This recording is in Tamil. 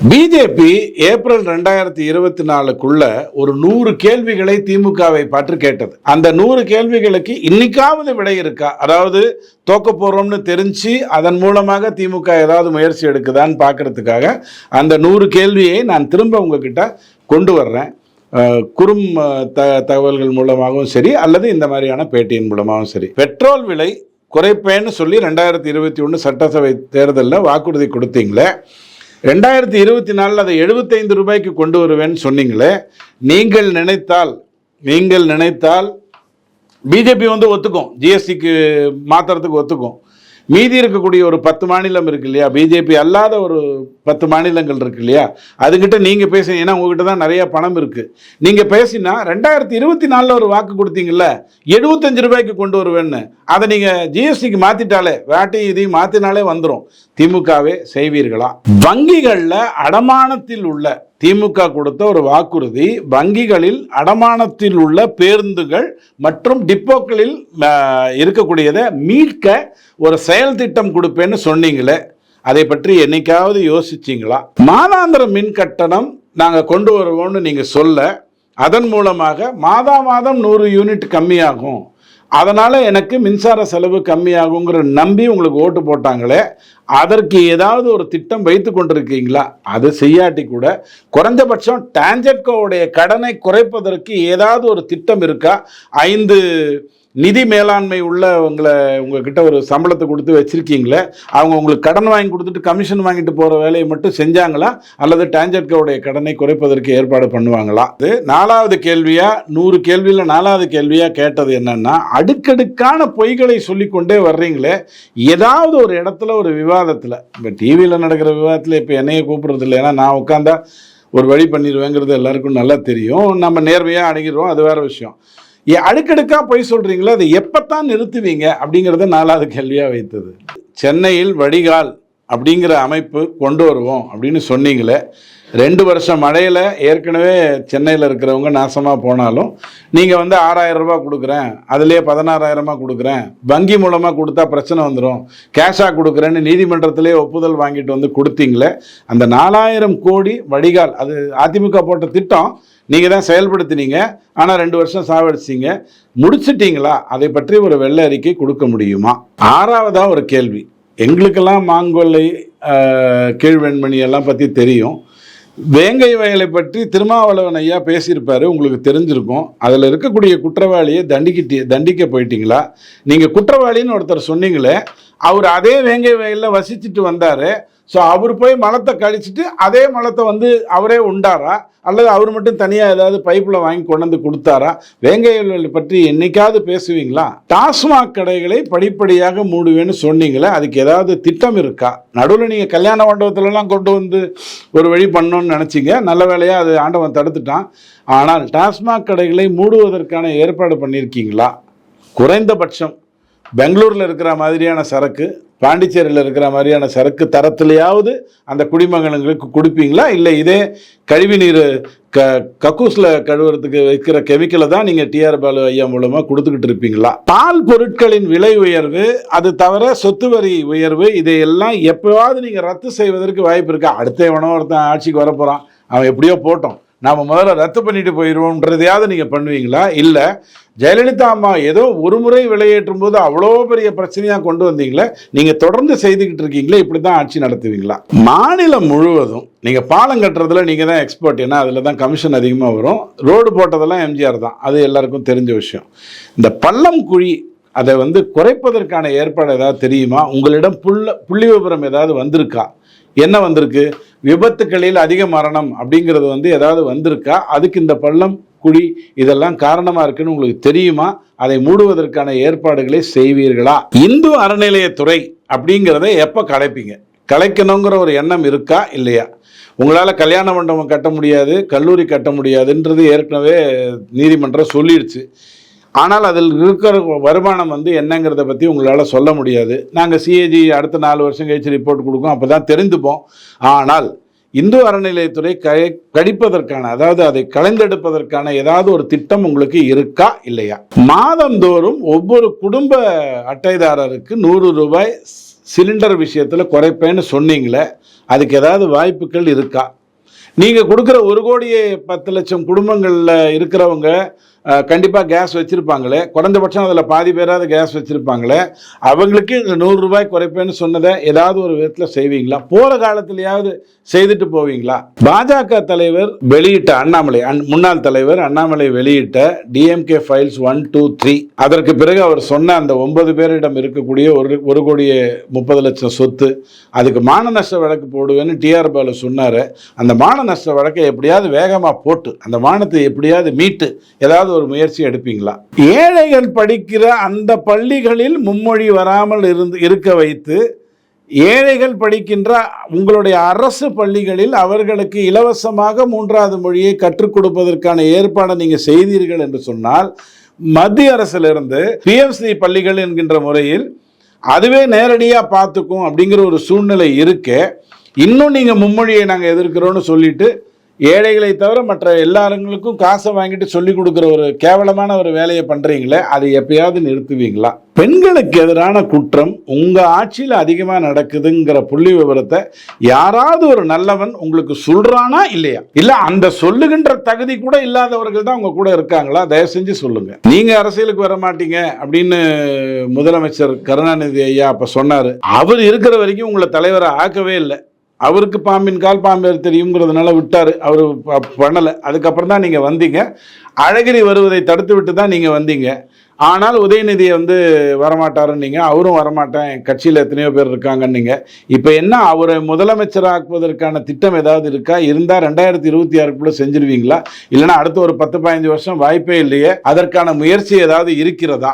பிஜேபி ஏப்ரல் ரெண்டாயிரத்தி இருபத்தி நாலுக்குள்ள ஒரு நூறு கேள்விகளை திமுகவை பற்றி கேட்டது. அந்த நூறு கேள்விகளுக்கு இன்னைக்காவது விடை இருக்கா? அதாவது தோக்க போறோம்னு தெரிஞ்சு அதன் மூலமாக திமுக ஏதாவது முயற்சி எடுக்குதான்னு பார்க்கறதுக்காக அந்த நூறு கேள்வியை நான் திரும்ப உங்ககிட்ட கொண்டு வர்றேன். குறும் த தகவல்கள் மூலமாகவும் சரி அல்லது இந்த மாதிரியான பேட்டியின் மூலமாகவும் சரி. பெட்ரோல் விலை குறைப்பேன்னு சொல்லி ரெண்டாயிரத்தி இருபத்தி ஒன்று சட்டசபை தேர்தலில் வாக்குறுதி கொடுத்தீங்களே ரெண்டாயிரத்தி இருபத்தி நாலில் அதை எழுபத்தைந்து ரூபாய்க்கு கொண்டு வருவேன்னு சொன்னீங்களே நீங்கள் நினைத்தால் நீங்கள் நினைத்தால் பிஜேபி வந்து ஒத்துக்கும் ஜிஎஸ்டிக்கு மாத்துறதுக்கு ஒத்துக்கும். மீதி இருக்கக்கூடிய ஒரு பத்து மாநிலம் இருக்கு இல்லையா? பிஜேபி அல்லாத ஒரு பத்து மாநிலங்கள் இருக்கு இல்லையா? அதுகிட்ட நீங்கள் பேசுங்க ஏன்னா உங்ககிட்ட தான் நிறைய பணம் இருக்குது நீங்கள் பேசினா ரெண்டாயிரத்தி இருபத்தி நாலில் ஒரு வாக்கு கொடுத்தீங்கல்ல எழுபத்தஞ்சு ரூபாய்க்கு கொண்டு வருவேன்னு. அதை நீங்கள் ஜிஎஸ்டிக்கு மாற்றிட்டாலே வேட்டையும் இதையும் மாற்றினாலே வந்துடும் திமுகவே செய்வீர்களா? வங்கிகளில் அடமானத்தில் உள்ள திமுக கொடுத்த ஒரு வாக்குறுதி வங்கிகளில் அடமானத்தில் உள்ள பேருந்துகள் மற்றும் டிப்போக்களில் இருக்கக்கூடியதை மீட்க ஒரு செயல் திட்டம் கொடுப்பேன்னு சொன்னீங்களே அதை பற்றி என்னைக்காவது யோசிச்சீங்களா? மாதாந்திர மின் கட்டணம் நாங்கள் கொண்டு வருவோம்னு நீங்கள் சொல்ல அதன் மூலமாக மாதா மாதம் நூறு யூனிட் கம்மியாகும். அதனால் எனக்கு மின்சார செலவு கம்மியாகுங்கிற நம்பி உங்களுக்கு ஓட்டு போட்டாங்களே அதற்கு ஏதாவது ஒரு திட்டம் வைத்து கொண்டிருக்கீங்களா? அது செய்யாட்டி கூட குறைஞ்சபட்சம் டான்ஜெட்கோவுடைய கடனை குறைப்பதற்கு ஏதாவது ஒரு திட்டம் இருக்கா? ஐந்து நிதி மேலாண்மை உள்ள உங்களை உங்ககிட்ட ஒரு சம்பளத்தை கொடுத்து வச்சிருக்கீங்களே அவங்க உங்களுக்கு கடன் வாங்கி கொடுத்துட்டு கமிஷன் வாங்கிட்டு போகிற வேலையை மட்டும் செஞ்சாங்களா? அல்லது டான்ஜெட்கோடைய கடனை குறைப்பதற்கு ஏற்பாடு பண்ணுவாங்களா? இது நாலாவது கேள்வியாக நூறு கேள்வியில் நாலாவது கேள்வியாக கேட்டது என்னன்னா அடுக்கடுக்கான பொய்களை சொல்லிக்கொண்டே வர்றீங்களே ஏதாவது ஒரு இடத்துல ஒரு விவாதத்தில் இப்போ டிவியில் நடக்கிற விவாதத்தில் இப்போ என்னையை கூப்பிட்றது இல்லை. ஏன்னா நான் உட்காந்தா ஒரு வழி பண்ணிடுவேங்கிறது எல்லாருக்கும் நல்லா தெரியும். நம்ம நேர்மையாக அணுகிடுவோம். அது வேற விஷயம். அடுக்கடுக்காக போய் பொய் அதை எப்போத்தான் நிறுத்துவீங்க அப்படிங்கிறத நாலாவது கேள்வியாக வைத்தது. சென்னையில் வடிகால் அப்படிங்கிற அமைப்பு கொண்டு வருவோம் அப்படின்னு சொன்னீங்களே ரெண்டு வருஷம் மழையில் ஏற்கனவே சென்னையில் இருக்கிறவங்க நாசமாக போனாலும் நீங்கள் வந்து ஆறாயிரம் ரூபாய் கொடுக்குறேன் அதுலேயே பதினாறாயிரமா கொடுக்குறேன் வங்கி மூலமாக கொடுத்தா பிரச்சனை வந்துடும் கேஷாக கொடுக்குறேன்னு நீதிமன்றத்திலே ஒப்புதல் வாங்கிட்டு வந்து கொடுத்தீங்களே அந்த நாலாயிரம் கோடி வடிகால் அது அதிமுக போட்ட திட்டம் நீங்கள் தான் செயல்படுத்தினீங்க ஆனால் ரெண்டு வருஷம் சாவடிச்சிங்க முடிச்சிட்டீங்களா? அதை பற்றி ஒரு வெள்ள அறிக்கை கொடுக்க முடியுமா? ஆறாவதாக ஒரு கேள்வி. எங்களுக்கெல்லாம் மாங்கொல்லை கீழ்வெண்மணி எல்லாம் பற்றி தெரியும். வேங்கை வயலை பற்றி திருமாவளவன் ஐயா பேசியிருப்பாரு உங்களுக்கு தெரிஞ்சிருக்கும். அதில் இருக்கக்கூடிய குற்றவாளியை தண்டிக்கிட்டு தண்டிக்க போயிட்டீங்களா? நீங்கள் குற்றவாளின்னு ஒருத்தர் சொன்னீங்களே அவர் அதே வேங்கை வயலில் வசிச்சுட்டு வந்தார். ஸோ அவர் போய் மலத்தை கழிச்சிட்டு அதே மலத்தை வந்து அவரே உண்டாரா? அல்லது அவர் மட்டும் தனியாக ஏதாவது பைப்பில் வாங்கி கொண்டு வந்து கொடுத்தாரா? வேங்கையல்வெளி பற்றி என்னைக்காவது பேசுவீங்களா? டாஸ்மாக் கடைகளை படிப்படியாக மூடுவேன்னு சொன்னீங்களே அதுக்கு ஏதாவது திட்டம் இருக்கா? நடுவில் நீங்கள் கல்யாண மண்டபத்துலலாம் கொண்டு வந்து ஒரு வழி பண்ணணும்னு நினச்சிங்க. நல்ல வேலையாக அது ஆண்டவன் தடுத்துட்டான். ஆனால் டாஸ்மாக் கடைகளை மூடுவதற்கான ஏற்பாடு பண்ணியிருக்கீங்களா? குறைந்தபட்சம் பெங்களூரில் இருக்கிற மாதிரியான சரக்கு பாண்டிச்சேரியில் இருக்கிற மாதிரியான சரக்கு தரத்துலையாவது அந்த குடிமகன்களுக்கு கொடுப்பீங்களா? இல்லை இதே கழிவுநீர் க கக்கூஸில் கழுவுறதுக்கு வைக்கிற கெமிக்கலை தான் நீங்கள் டிஆர் பாலு ஐயா மூலமாக கொடுத்துக்கிட்டு இருப்பீங்களா? பால் பொருட்களின் விலை உயர்வு அது தவிர சொத்து வரி உயர்வு இதையெல்லாம் எப்போவாவது நீங்கள் ரத்து செய்வதற்கு வாய்ப்பு இருக்கா? அடுத்த எவனோ ஒருத்தன் ஆட்சிக்கு வரப்போகிறான் அவன் எப்படியோ போட்டோம். நாம் முதல்ல ரத்து பண்ணிட்டு போயிடுவோம்ன்றதையாவது நீங்கள் பண்ணுவீங்களா? இல்லை ஜெயலலிதா அம்மா ஏதோ ஒரு முறை விலையேற்றும் போது அவ்வளோ பெரிய பிரச்சனையாக கொண்டு வந்தீங்களே நீங்கள் தொடர்ந்து செய்துக்கிட்டு இருக்கீங்களே இப்படி தான் ஆட்சி நடத்துவீங்களா? மாநிலம் முழுவதும் நீங்கள் பாலம் கட்டுறதுல நீங்கள் தான் எக்ஸ்பர்ட் ஏன்னா அதில் தான் கமிஷன் அதிகமாக வரும். ரோடு போட்டதெல்லாம் எம்ஜிஆர் தான் அது எல்லாருக்கும் தெரிஞ்ச விஷயம். இந்த பள்ளம் குழி அதை வந்து குறைப்பதற்கான ஏற்பாடு ஏதாவது தெரியுமா? உங்களிடம் புள்ள புள்ளி விவரம் ஏதாவது வந்திருக்கா? என்ன வந்திருக்கு? விபத்துகளில் அதிக மரணம் அப்படிங்கிறது வந்து ஏதாவது வந்திருக்கா? அதுக்கு இந்த பள்ளம் குழி இதெல்லாம் காரணமா இருக்குன்னு உங்களுக்கு தெரியுமா? அதை மூடுவதற்கான ஏற்பாடுகளை செய்வீர்களா? இந்து அறநிலையத்துறை அப்படிங்கிறத எப்போ கலைப்பீங்க? கலைக்கணுங்கிற ஒரு எண்ணம் இருக்கா? இல்லையா? உங்களால் கல்யாண மண்டபம் கட்ட முடியாது கல்லூரி கட்ட முடியாதுன்றது ஏற்கனவே நீதிமன்றம் சொல்லிடுச்சு. ஆனால் அதில் இருக்கிற வருமானம் வந்து என்னங்கிறத பற்றி உங்களால் சொல்ல முடியாது. நாங்கள் சிஏஜி அடுத்த நாலு வருஷம் கழிச்சு ரிப்போர்ட் கொடுக்கும். அப்போ தான் தெரிந்துப்போம். ஆனால் இந்து அறநிலையத்துறை கை கழிப்பதற்கான அதாவது அதை கலைந்தெடுப்பதற்கான ஏதாவது ஒரு திட்டம் உங்களுக்கு இருக்கா இல்லையா? மாதந்தோறும் ஒவ்வொரு குடும்ப அட்டைதாரருக்கு நூறு ரூபாய் சிலிண்டர் விஷயத்தில் குறைப்பேன்னு சொன்னீங்களே அதுக்கு ஏதாவது வாய்ப்புகள் இருக்கா? நீங்கள் கொடுக்குற ஒரு கோடியே பத்து லட்சம் குடும்பங்களில் இருக்கிறவங்க கண்டிப்பாக கேஸ் வச்சுருப்பாங்களே. குறைந்தபட்சம் அதில் பாதி பேராவது கேஸ் வச்சுருப்பாங்களே. அவங்களுக்கு இந்த நூறுரூபாய் குறைப்பேன்னு சொன்னதை ஏதாவது ஒரு விதத்தில் செய்வீங்களா? போகிற காலத்துலையாவது செய்துட்டு போவீங்களா? பாஜக தலைவர் வெளியிட்ட அண்ணாமலை அன்- முன்னாள் தலைவர் அண்ணாமலை வெளியிட்ட DMK files one two three அதற்கு பிறகு அவர் சொன்ன அந்த ஒன்பது பேரிடம் இருக்கக்கூடிய ஒரு ஒரு கோடியே முப்பது லட்சம் சொத்து அதுக்கு மான நஷ்ட வழக்கு போடுவேன்னு டிஆர் பாலு சொன்னார். அந்த மான நஷ்ட வழக்கை எப்படியாவது வேகமாக போட்டு அந்த மானத்தை எப்படியாவது மீட்டு ஏதாவது ஒரு முயற்சி எடுப்பீங்களா? ஏழைகள் படிக்கிற அந்த பள்ளிகளில் மும்மொழி வராமல் இருந்து இருக்க வைத்து ஏழைகள் படிக்கின்ற உங்களுடைய அரசு பள்ளிகளில் அவர்களுக்கு இலவசமாக மூன்றாவது மொழியை கற்றுக் கொடுப்பதற்கான ஏற்பாடை நீங்கள் செய்தீர்கள் என்று சொன்னால் மத்திய அரசிலிருந்து பிஎம்சி பள்ளிகள் என்கின்ற முறையில் அதுவே நேரடியாக பார்த்துக்கும் அப்படிங்கிற ஒரு சூழ்நிலை இருக்கு இன்னும் நீங்கள் மும்மொழியை நாங்கள் எதிர்க்கிறோன்னு சொல்லிட்டு ஏழைகளை தவிர மற்ற எல்லாருங்களுக்கும் காசை வாங்கிட்டு சொல்லி கொடுக்குற ஒரு கேவலமான ஒரு வேலையை பண்ணுறீங்களே அதை எப்பயாவது நிறுத்துவீங்களா? பெண்களுக்கு எதிரான குற்றம் உங்கள் ஆட்சியில் அதிகமாக நடக்குதுங்கிற புள்ளி விவரத்தை யாராவது ஒரு நல்லவன் உங்களுக்கு சொல்கிறானா இல்லையா? இல்லை அந்த சொல்லுகின்ற தகுதி கூட இல்லாதவர்கள் தான் உங்கள் கூட இருக்காங்களா? தயவு செஞ்சு சொல்லுங்கள் நீங்கள் அரசியலுக்கு வர மாட்டீங்க அப்படின்னு முதலமைச்சர் கருணாநிதி ஐயா அப்போ சொன்னார். அவர் இருக்கிற வரைக்கும் உங்களை தலைவரை ஆக்கவே இல்லை. அவருக்கு பாம்பின் கால் பாம்பேர் தெரியுங்கிறதுனால விட்டார். அவர் பண்ணலை. அதுக்கப்புறம் தான் நீங்கள் வந்தீங்க. அழகிரி வருவதை தடுத்து விட்டு தான் நீங்கள் வந்தீங்க. ஆனால் உதயநிதியை வந்து வரமாட்டாருன்னீங்க அவரும் வரமாட்டேன். கட்சியில் எத்தனையோ பேர் இருக்காங்கன்னீங்க இப்போ என்ன அவரை முதலமைச்சராக்குவதற்கான திட்டம் ஏதாவது இருக்கா? இருந்தால் ரெண்டாயிரத்தி இருபத்தி ஆறுக்குள்ளே செஞ்சிருவீங்களா? இல்லைன்னா அடுத்த ஒரு பத்து பதினஞ்சு வருஷம் வாய்ப்பே இல்லையே. அதற்கான முயற்சி ஏதாவது இருக்கிறதா?